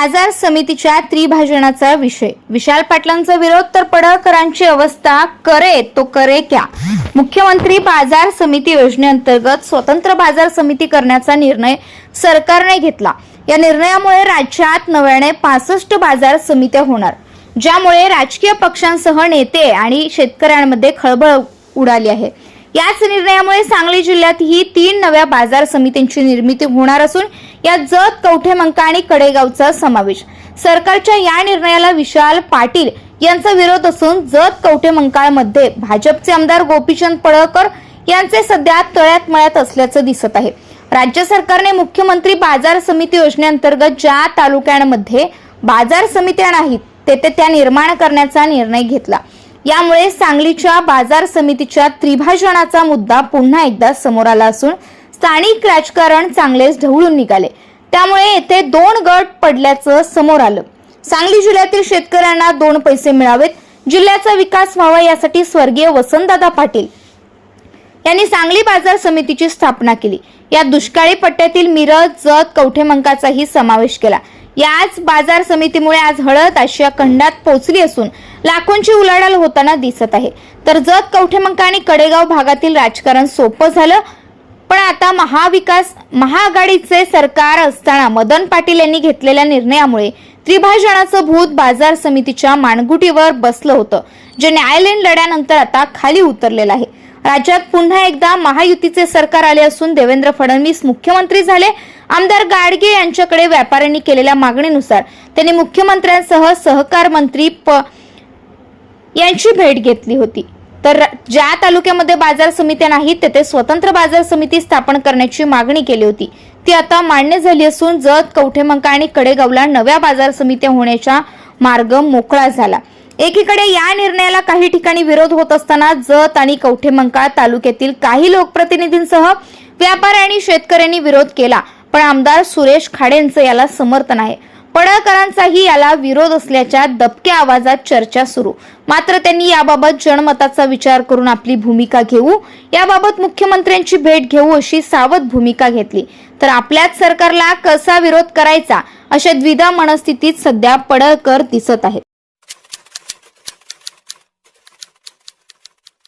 बाजार समितीच्या त्रिभाजनाचा विषय. विशाल पाटलांचा विरोध तर पडळकरांची अवस्था करे तो करे क्या. मुख्यमंत्री बाजार समिती योजनेअंतर्गत स्वतंत्र बाजार समिती करण्याचा निर्णय सरकारने घेतला. या निर्णयामुळे राज्यात नव्याने पासष्ट बाजार समित्या होणार. ज्यामुळे राजकीय पक्षांसह नेते आणि शेतकऱ्यांमध्ये खळबळ उडाली आहे. याच निर्णयामुळे सांगली जिल्ह्यात ही तीन नव्या बाजार समित्यांची निर्मिती होणार असून यात जत कवठेमंका आणि कडेगावचा समावेश. सरकारच्या या निर्णयाला विशाल पाटील यांचा विरोध असून जत कवठेमंकाळमध्ये भाजपचे आमदार गोपीचंद पडळकर यांचे सध्या तळ्यात मळ्यात असल्याचं दिसत आहे. राज्य सरकारने मुख्यमंत्री बाजार समिती योजनेअंतर्गत ज्या तालुक्यांमध्ये बाजार समित्या नाहीत तेथे त्या निर्माण करण्याचा निर्णय घेतला. यामुळे सांगलीच्या बाजार समितीच्या त्रिभाजनाचा मुद्दा पुन्हा एकदा समोर आला असून स्थानिक राजकारण चांगलेच ढवळून निघाले. त्यामुळे येथे दोन गट पडल्याचं समोर आलं. सांगली जिल्ह्यातील शेतकऱ्यांना दोन पैसे मिळावेत. जिल्ह्याचा विकास व्हावा यासाठी स्वर्गीय वसंतदादा पाटील यांनी सांगली बाजार समितीची स्थापना केली. या दुष्काळी पट्ट्यातील मिरज जत कवठेमंकाचाही समावेश केला. याच बाजार समितीमुळे आज हळद आशिया खंडात पोहोचली असून लाखोंची उलाढाल होताना दिसत आहे. तर जत कवठेमंका आणि कडेगाव भागातील राजकारण सोपं झालं. पण महाविकास महाआघाडीचे सरकार असताना मदन पाटील यांनी घेतलेल्या निर्णयामुळे त्रिभाजनाचं भूत बाजार समितीच्या मानगुटीवर बसलं होतं जे न्यायालयीन लढ्यानंतर आता खाली उतरलेलं आहे. राज्यात पुन्हा एकदा महायुतीचे सरकार आले असून देवेंद्र फडणवीस मुख्यमंत्री झाले. आमदार गाडगे यांच्याकडे व्यापाऱ्यांनी केलेल्या मागणीनुसार त्यांनी मुख्यमंत्र्यांसह सहकार मंत्री प यांची भेट घेतली होती. तर ज्या तालुक्यामध्ये बाजार समित्या नाहीत तेथे स्वतंत्र बाजार समिती स्थापन करण्याची मागणी केली होती. ती आता मान्य झाली असून जत कवठेमंका आणि कडेगावला नव्या बाजार समित्या होण्याचा मार्ग मोकळा झाला. एकीकडे या निर्णयाला काही ठिकाणी विरोध होत असताना जत आणि कवठेमंका तालुक्यातील काही लोकप्रतिनिधींसह व्यापारी आणि शेतकऱ्यांनी विरोध केला. पण आमदार सुरेश खाडेंचं याला समर्थन आहे. पडळकरांचाही याला विरोध असल्याच्या दबक्या आवाजात चर्चा सुरू. मात्र त्यांनी याबाबत जनमताचा विचार करून आपली भूमिका घेऊ याबाबत मुख्यमंत्र्यांची भेट घेऊ अशी सावध भूमिका घेतली. तर आपल्याच सरकारला कसा विरोध करायचा अशा द्विधा मनस्थितीत सध्या पडळकर दिसत आहेत.